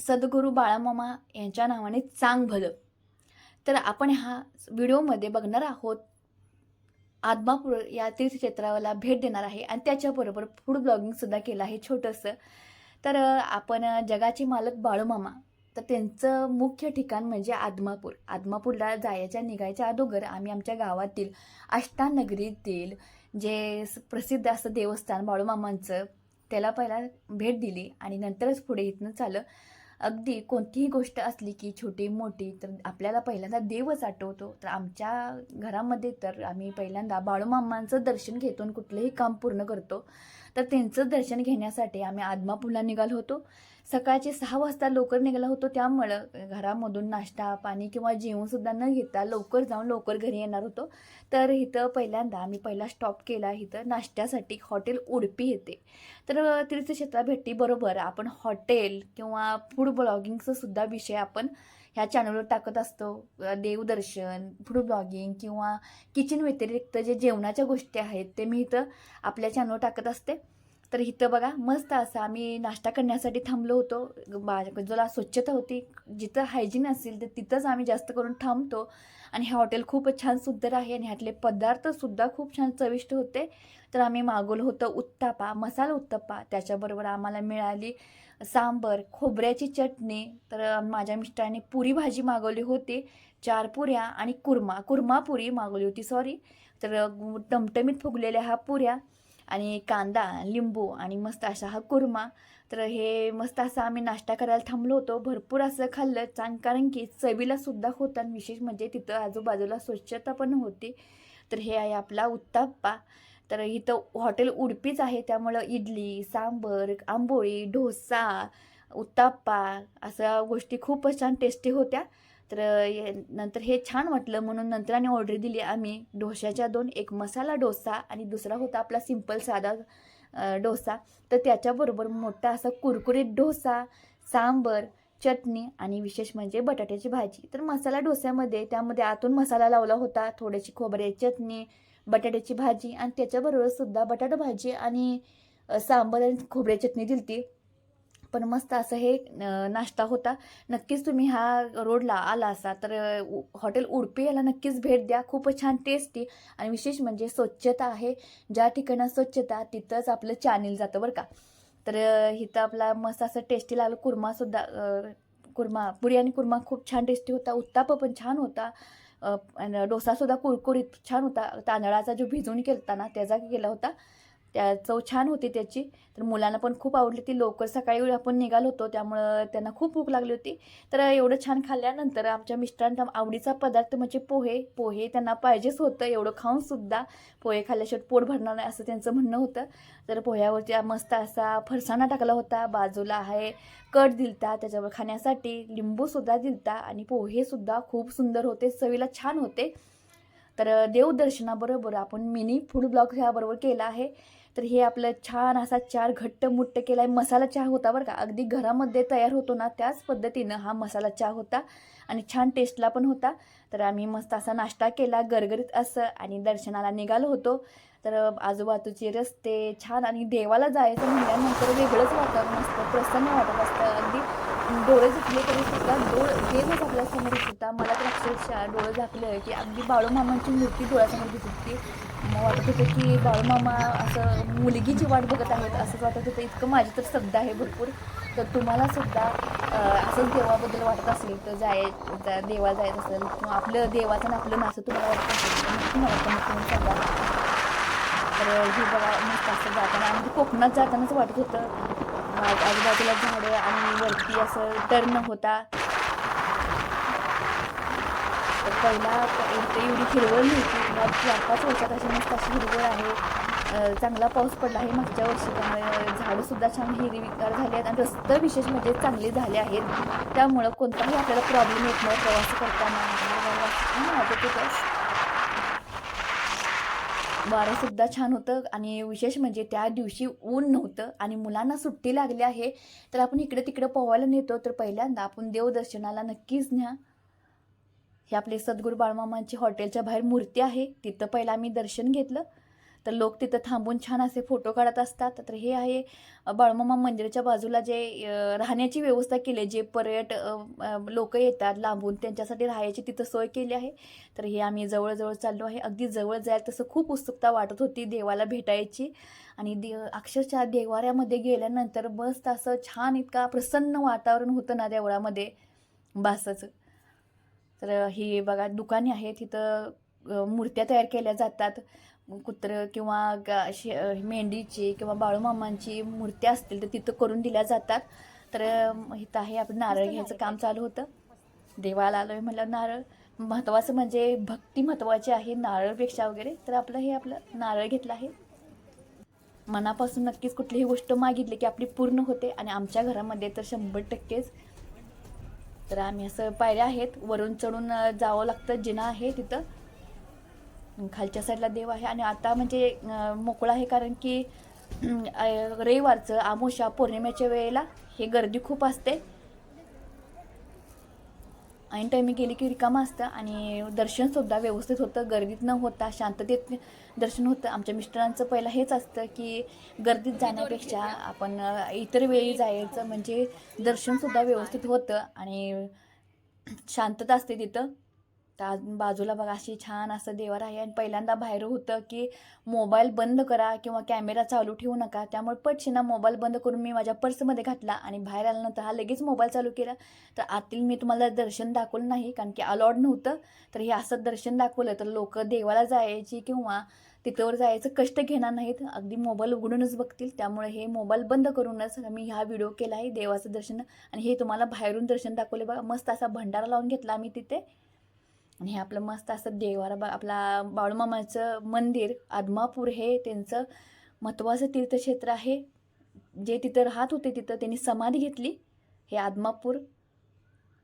सद्गुरू बाळामामा यांच्या नावाने चांग भलं. तर आपण ह्या व्हिडिओमध्ये बघणार आहोत. आदमापूर या तीर्थक्षेत्राला भेट देणार आहे आणि त्याच्याबरोबर फूड ब्लॉगिंगसुद्धा केलं आहे छोटंसं. तर आपण जगाचे मालक बाळूमामा. तर त्यांचं मुख्य ठिकाण म्हणजे आदमापूर. आदमापूरला जायच्या निघायच्या अगोदर आम्ही आमच्या गावातील अष्टानगरीतील जे स- प्रसिद्ध असं देवस्थान बाळूमामांचं त्याला पहिला भेट दिली आणि नंतरच पुढे इथनं चालं अगदी कोणतीही गोष्ट असली की छोटी मोठी तर आपल्याला पहिल्यांदा देवच आठवतो. तर आमच्या घरामध्ये तर आम्ही पहिल्यांदा बाळूमामांचं दर्शन घेतो आणि कुठलंही काम पूर्ण करतो. तर त्यांचं दर्शन घेण्यासाठी आम्ही आदमापूरला निघालो होतो. सकाळचे सहा वाजता लवकर निघाला होतो. त्यामुळं घरामधून नाश्ता पाणी किंवा जेवणसुद्धा न घेता लवकर जाऊन लवकर घरी येणार होतो. तर इथं पहिल्यांदा आम्ही पहिला स्टॉप केला. इथं नाश्त्यासाठी हॉटेल उडपी येते. तर तीर्थक्षेत्रा भेटीबरोबर आपण हॉटेल किंवा फूड ब्लॉगिंगचासुद्धा विषय आपण ह्या चॅनलवर टाकत असतो. देवदर्शन फूड ब्लॉगिंग किंवा किचन व्यतिरिक्त जे जेवणाच्या गोष्टी आहेत ते मी इथं आपल्या चॅनलवर टाकत असते. तर इथं बघा मस्त असं आम्ही नाश्ता करण्यासाठी थांबलो होतो. बाजूला स्वच्छता होती. जिथं हायजीन असेल तर तिथंच आम्ही जास्त करून थांबतो. आणि हे हॉटेल खूपच छान सुंदर आहे आणि ह्यातले पदार्थसुद्धा खूप छान चविष्ट होते. तर आम्ही मागवलं होतं उत्तापा मसाला उत्तप्पा. त्याच्याबरोबर आम्हाला मिळाली सांबर खोबऱ्याची चटणी. तर माझ्या मिस्टरांनी पुरी भाजी मागवली होती चार पुऱ्या आणि कुर्मा. कुर्मा पुरी मागवली होती सॉरी तर टमटमीत फुगलेल्या ह्या पुऱ्या. आणि कांदा लिंबू आणि मस्त असा हा कुर्मा. तर हे मस्त असं आम्ही नाश्ता करायला थांबलो होतो. भरपूर असं खाल्लं. चांग कारण की चवीला सुद्धा होता आणि विशेष म्हणजे तिथं आजूबाजूला स्वच्छता पण होती. तर हे आहे आपला उत्ताप्पा. तर इथं हॉटेल उडपीच आहे. त्यामुळं इडली सांबर आंबोळी डोसा उत्ताप्पा अशा गोष्टी खूपच छान टेस्टी होत्या. तर हे- नंतर हे छान वाटलं म्हणून नंतर आणि ऑर्डर दिली आम्ही. डोश्याच्या दोन एक मसाला डोसा आणि दुसरा होता आपला सिंपल साधा डोसा. तर त्याच्याबरोबर मोठा असा कुरकुरीत डोसा सांबर चटणी आणि विशेष म्हणजे बटाट्याची भाजी. तर मसाला डोस्यामध्ये त्यामध्ये आतून मसाला लावला होता थोडीशी खोबऱ्याची चटणी बटाट्याची भाजी आणि त्याच्याबरोबर सुद्धा बटाटा भाजी आणि सांबर आणि खोबऱ्याची चटणी दिलती. पण मस्त असं हे नाश्ता होता. नक्कीच तुम्ही ह्या रोडला आला असा तर उ- हॉटेल उडपी याला नक्कीच भेट द्या. खूपच छान टेस्टी आणि विशेष म्हणजे स्वच्छता आहे. ज्या ठिकाणं स्वच्छता तिथंच आपलं चॅनल जातं बरं का. तर इथं आपला मस्त असं टेस्टी लागलं कुर्मासुद्धा कुर्मा पुरी आणि कुर्मा खूप छान टेस्टी होता. उत्ताप पण छान होता. डोसासुद्धा कुरकुरीत छान होता. तांदळाचा जो भिजवून केलता ना त्याचा केला होता. त्या चव छान होती त्याची. तर मुलांना पण खूप आवडली ती. लवकर सकाळी आपण निघालो होतो त्यामुळं त्यांना खूप भूक लागली होती. तर एवढं छान खाल्ल्यानंतर आमच्या मिस्टरांचा आवडीचा पदार्थ म्हणजे पोहे. पोहे त्यांना पाहिजेच होतं एवढं खाऊनसुद्धा पोहे खाल्ल्याशिवाय पोट भरणार नाही असं त्यांचं म्हणणं होतं. तर पोह्यावरती मस्त असा फरसाणा टाकला होता. बाजूला आहे कट दिलता त्याच्यावर खाण्यासाठी लिंबूसुद्धा दिलता आणि पोहेसुद्धा खूप सुंदर होते चवीला छान होते. तर देवदर्शनाबरोबर आपण मिनी फूड ब्लॉग ह्याबरोबर केला आहे. तर हे आपलं छान असा चार घट्ट मुट्ट केला आहे मसाला चहा होता बरं का. अगदी घरामध्ये तयार होतो ना त्याच पद्धतीनं हा मसाला चहा होता आणि छान टेस्टला पण होता. तर आम्ही मस्त असा नाश्ता केला गरगरीत असं आणि दर्शनाला निघालो होतो. तर आजूबाजूचे रस्ते छान आणि देवाला जायचं म्हणल्यानंतर वेगळंच वातावरण मस्त प्रसन्न वाटत असतं. अगदी डोळे झाकले तरी सुद्धा डोळ देवच आपल्यासमोर सुद्धा मला तर अक्षरशः डोळे झाकले की अगदी बाळूमामांची मूर्ती डोळ्यासमोर दिसत होती. मग वाटत होतं की बाळूमामा असं मुलगीची वाट बघत आहेत असंच वाटत होतं. इतकं माझी तर शब्द आहे भरपूर. तर तुम्हाला सुद्धा असंच देवाबद्दल वाटत असेल तर जाय देवा जायचं असेल किंवा आपलं देवाचं आणि आपलं नासं तुम्हाला वाटत असेल तर नक्की मला कमेंट सांगा. तर हे बघा मस्त असं जाताना आणि कोकणात जातानाच वाटत होतं. आजूबाजूला झाडं आणि वरती असं टर्न होता. पहिला एवढी हिरवळ नव्हती चार पाच वर्षात अशी मस्त अशी हिरवळ आहे. चांगला पाऊस पडला आहे मागच्या वर्षी त्यामुळे झाडंसुद्धा छान हिरवीगार झाली आहेत आणि रस्ते विशेष म्हणजे चांगले झाले आहेत. त्यामुळं कोणताही आपल्याला प्रॉब्लेम येत नाही प्रवास करताना. वाटत होतं वारंसुद्धा छान होतं. आणि विशेष म्हणजे त्या दिवशी ऊन नव्हतं आणि मुलांना सुट्टी लागली आहे. तर आपण इकडे तिकडे पोहायला नेतो. तर पहिल्यांदा आपण देवदर्शनाला नक्कीच न्या. हे आपले सद्गुरू बाळमामांची हॉटेलच्या बाहेर मूर्ती आहे. तिथं पहिलं आम्ही दर्शन घेतलं. तर लोक तिथं थांबून छान असे फोटो काढत असतात. तर हे आहे बाळमामा मंदिराच्या बाजूला जे राहण्याची व्यवस्था केली आहे जे पर्यट लोक येतात लांबून त्यांच्यासाठी राहायची तिथं सोय केली आहे. तर हे आम्ही जवळजवळ चाललो आहे. अगदी जवळ जायला तसं खूप उत्सुकता वाटत होती देवाला भेटायची. आणि दे अक्षरशः देवाऱ्यामध्ये गेल्यानंतर मस्त असं छान इतका प्रसन्न वातावरण होतं ना देवळामध्ये बासाचं. तर ही बघा दुकाने आहेत तिथं मूर्त्या तयार केल्या जातात. कुत्रं किंवा गा शे अ, मेंढीची किंवा बाळूमामांची मूर्त्या असतील तर तिथं करून दिल्या जातात. तर इथं आहे आपण नारळ घ्यायचं काम चालू होतं. देवाला आलो आहे म्हटलं नारळ. महत्त्वाचं म्हणजे भक्ती महत्त्वाची आहे नारळपेक्षा वगैरे. तर आपलं हे आपलं नारळ घेतलं आहे. मनापासून नक्कीच कुठलीही गोष्ट मागितली की आपली पूर्ण होते आणि आमच्या घरामध्ये तर शंभर टक्केच. तर आम्ही असं पायऱ्या आहेत वरून चढून जावं लागतं जिना आहे तिथं. खालच्या साईडला देव आहे. आणि आता म्हणजे मोकळा आहे कारण की रविवारचं आमोशा पौर्णिमेच्या वेळेला हे गर्दी खूप असते. ऐन टायमिंग गेली की रिकामा असतं. आणि दर्शनसुद्धा व्यवस्थित होतं. गर्दीत न होता शांततेत दर्शन होतं. आमच्या मिस्टरांचं पहिलं हेच असतं की गर्दीत जाण्यापेक्षा आपण इतर वेळी जायचं म्हणजे दर्शनसुद्धा व्यवस्थित होतं. आणि शांतता असते तिथं. तर आज बाजूला बघा अशी छान असं देवार आहे. आणि पहिल्यांदा बाहेर होतं की मोबाईल बंद करा किंवा कॅमेरा चालू ठेवू नका. त्यामुळे पटशिना मोबाईल बंद करून मी माझ्या पर्समध्ये घातला आणि बाहेर आल्यानंतर हा लगेच मोबाईल चालू केला. तर आतील मी तुम्हाला दर्शन दाखवलं नाही कारण की अलॉड नव्हतं. तर हे असं दर्शन दाखवलं तर लोक देवाला जायची किंवा तिथवर जायचं कष्ट घेणार नाहीत. अगदी मोबाईल उघडूनच बघतील. त्यामुळे हे मोबाईल बंद करूनच मी हा व्हिडिओ केला आहे देवाचं दर्शन. आणि हे तुम्हाला बाहेरून दर्शन दाखवले बघा. मस्त असा भंडारा लावून घेतला आम्ही तिथे. आणि हे आपलं मस्त असं देवारा बा आपला बाळूमामाचं मंदिर आदमापूर हे त्यांचं महत्त्वाचं तीर्थक्षेत्र आहे. जे तिथं राहत होते तिथं त्यांनी समाधी घेतली. हे आदमापूर.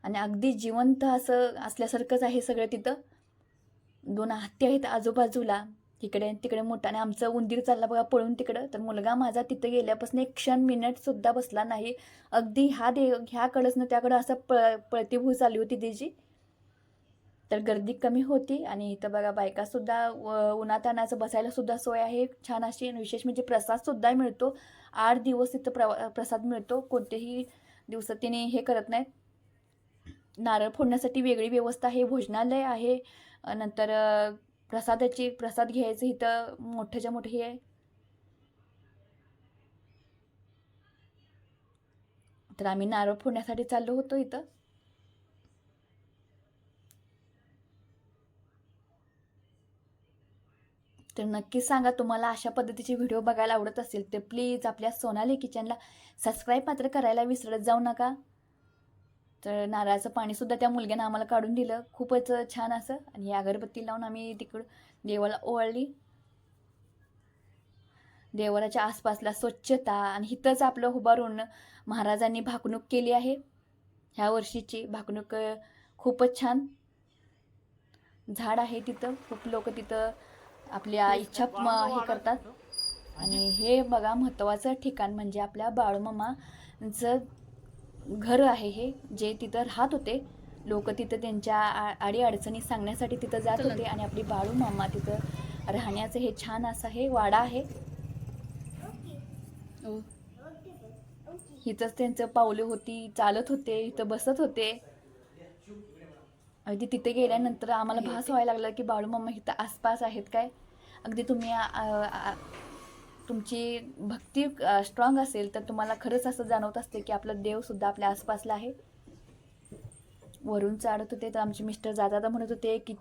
आणि अगदी जिवंत असं असल्यासारखंच आहे सगळं तिथं. दोन हत्ती आहेत आजूबाजूला. तिकडे तिकडे मोठा. आणि आमचं उंदीर चालला बघा पळून तिकडं. तर मुलगा माझा तिथं गेल्यापासून एक क्षण मिनिटसुद्धा बसला नाही. अगदी ह्या दे ह्याकडंच ना त्याकडं असं पळ पळतीभू चालली होती त्याची तर गर्दी कमी होती आणि इथं बघा बायकासुद्धा व- उन्हात बसायलासुद्धा सोय आहे. छान अशी विशेष म्हणजे प्रसादसुद्धा मिळतो. आठ दिवस इथं प्र प्रसाद मिळतो. कोणतेही दिवसात तिने हे करत नाहीत. नारळ फोडण्यासाठी वेगळी व्यवस्था आहे. भोजनालय आहे. नंतर प्रसादाची प्रसाद घ्यायचं इथं मोठ्याच्या मोठे हे आहे. तर आम्ही नारळ फोडण्यासाठी चाललो होतो इथं. तर नक्कीच सांगा तुम्हाला अशा पद्धतीचे व्हिडिओ बघायला आवडत असेल तर प्लीज आपल्या सोनाली किचनला सबस्क्राईब मात्र करायला विसरत जाऊ नका. तर नारळाचं पाणीसुद्धा त्या मुलग्यानं आम्हाला काढून दिलं. खूपच छान असं. आणि अगरबत्ती लावून आम्ही तिकडं देवाला ओवाळली. देवालाच्या आसपासला स्वच्छता आणि इथंच आपलं उभारून महाराजांनी भाकणूक केली आहे. ह्या वर्षीची भाकणूक खूपच छान. झाड आहे तिथं. खूप लोक तिथं आपल्या इच्छा हे करतात. आणि हे बघा महत्त्वाचं ठिकाण म्हणजे आपल्या बाळूमामाचं घर आहे हे जे तिथं राहत होते. लोक तिथं त्यांच्या अडीअडचणी सांगण्यासाठी तिथं जात होते आणि आपली बाळूमामा तिथं राहण्याचं हे छान असं हे वाडा आहे. इथंच त्यांचं पावलं होती चालत होते इथं बसत होते. अगदी तिथे गेल्यानंतर आम्हाला भास व्हायला लागला की बाळूमामा इथं आसपास आहेत काय? अगदी तुम्ही आ- आ- आ- तुमची भक्ती स्ट्रॉंग असेल तर तुम्हाला खरंच असं जाणवत असते की आपलं देवसुद्धा आपल्या आसपासला आहे. वरून चालत होते तर आमचे मिस्टर जाता म्हणत होते की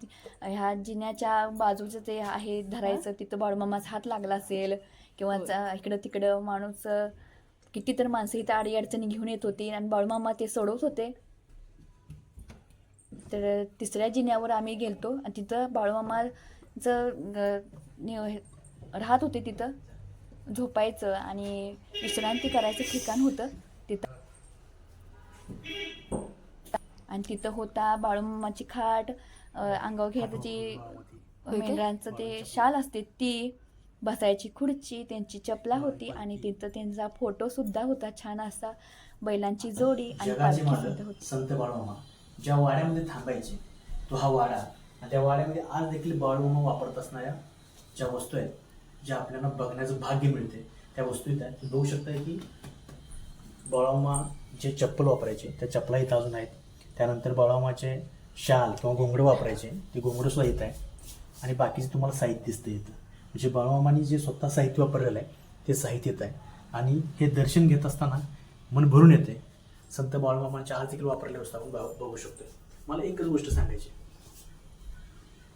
ह्या जिन्याच्या बाजूचं ते आहे धरायचं तिथं बाळूमामाचा हात लागला असेल किंवा इकडं तिकडं माणूस किती तर माणसं इथं आडी अडचणी घेऊन येत होती आणि बाळूमामा ते सोडवत होते. तर तिसऱ्या जिन्यावर आम्ही गेलतो आणि तिथं बाळूमामाचं राहत होते तिथं झोपायचं आणि विश्रांती करायचं ठिकाण होतं तिथं. आणि तिथं होता बाळूमामाची खाट अंगावर घ्यायचं जी मेंढरांचं ते शाल असते ती बसायची खुर्ची त्यांची चपला होती आणि तिथं त्यांचा फोटो सुद्धा होता छान असा बैलांची जोडी आणि होती. संत ज्या वाड्यामध्ये थांबायचे तो हा वाडा. आणि त्या वाड्यामध्ये आज देखील बाळूमामा वापरत असणाऱ्या ज्या वस्तू आहेत ज्या आपल्याला बघण्याचं भाग्य मिळते त्या वस्तू इथं आहेत. बघू शकता की बाळामा जे चप्पल वापरायचे त्या चपला इथं अजून आहेत. त्यानंतर बाळामाचे शाल किंवा घोंगडं वापरायचे ते घोंगडं सुद्धा इथं आहे. आणि बाकीचे तुम्हाला साहित्य दिसतं इथं. म्हणजे बाळामानी जे स्वतः साहित्य वापरलेलं आहे ते साहित्य येत आहे. आणि हे दर्शन घेत असताना मन भरून येते. संत बाळमामाच्या आज देखील वापरलेल्या आपण बघू शकतो मला एकच गोष्ट सांगायची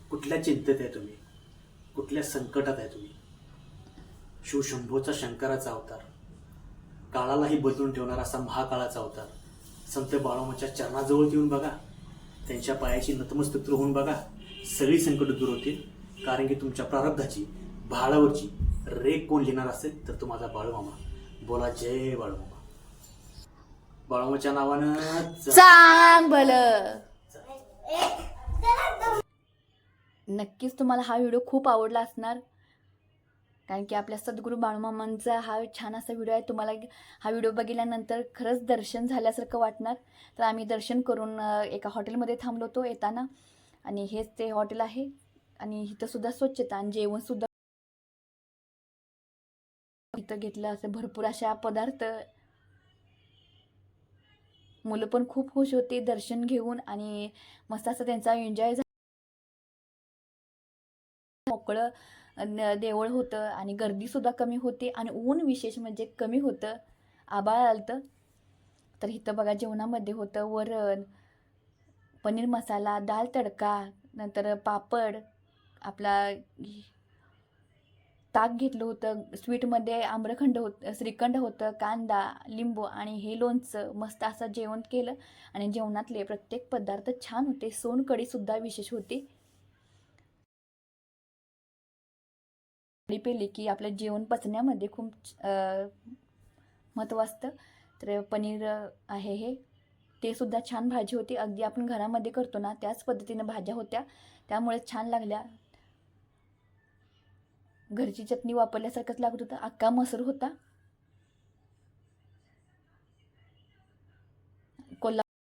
कुठल्या चिंतेत आहे तुम्ही? कुठल्या संकटात आहे तुम्ही? शिवशंभोचा शंकराचा अवतार काळालाही बदलून ठेवणारा असा महाकाळाचा अवतार संत बाळोमाच्या चरणाजवळ येऊन बघा. त्यांच्या पायाची नतमस्तक होऊन बघा. सगळी संकट दूर होतील. कारण की तुमच्या प्रारब्धाची भाळावरची रेख कोण लिहिणार असेल तर तो माझा बाळूमामा. बोला जय बाळूमामा. बाळूमाच्या नावानं चांग भलं. नक्कीच तुम्हाला हा व्हिडिओ खूप आवडला असणार. कारण की आपल्या सद्गुरू बाळूमामांचा हा छान असा व्हिडिओ आहे. तुम्हाला हा व्हिडिओ बघितल्यानंतर खरंच दर्शन झाल्यासारखं वाटणार. तर आम्ही दर्शन करून एका हॉटेलमध्ये थांबलो होतो येताना. आणि हेच ते हॉटेल आहे. आणि इथं सुद्धा स्वच्छता आणि जेवणसुद्धा इथं घेतलं असं भरपूर अशा पदार्थ मुलं पण खूप खुश होती दर्शन घेऊन आणि मस्त असं त्यांचा एन्जॉय झाला मोकळं न- देवळ होतं आणि गर्दीसुद्धा कमी होती आणि ऊन विशेष म्हणजे कमी होतं. आबाळ आलतं. तर इथं बघा जेवणामध्ये होतं वरण पनीर मसाला दाल तडका नंतर पापड आपला ताक घेतलं होतं स्वीटमध्ये आम्रखंड होतं श्रीखंड होतं कांदा लिंबू आणि हे लोणचं मस्त असं जेवण केलं आणि जेवणातले प्रत्येक पदार्थ छान होते. सोनकडीसुद्धा विशेष होती. कढी पेली की आपलं जेवण पचण्यामध्ये खूप महत्त्व असतं. तर पनीर आहे हे. ते सुद्धा छान भाजी होती. अगदी आपण घरामध्ये करतो ना त्याच पद्धतीनं भाज्या होत्या. त्यामुळे छान लागल्या. घरची चटणी वापरल्यासारखंच लागत होतं. अक्का मसूर होता. कोल्हापूर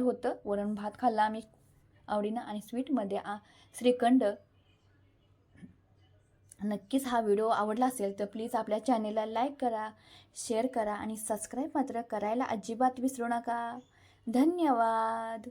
होतं. वरण भात खाल्ला आम्ही आवडीनं आणि स्वीटमध्ये आ श्रीखंड. नक्कीच हा व्हिडिओ आवडला असेल तर प्लीज आपल्या चॅनेलला लाईक करा शेअर करा आणि सबस्क्राईब मात्र करायला अजिबात विसरू नका. धन्यवाद.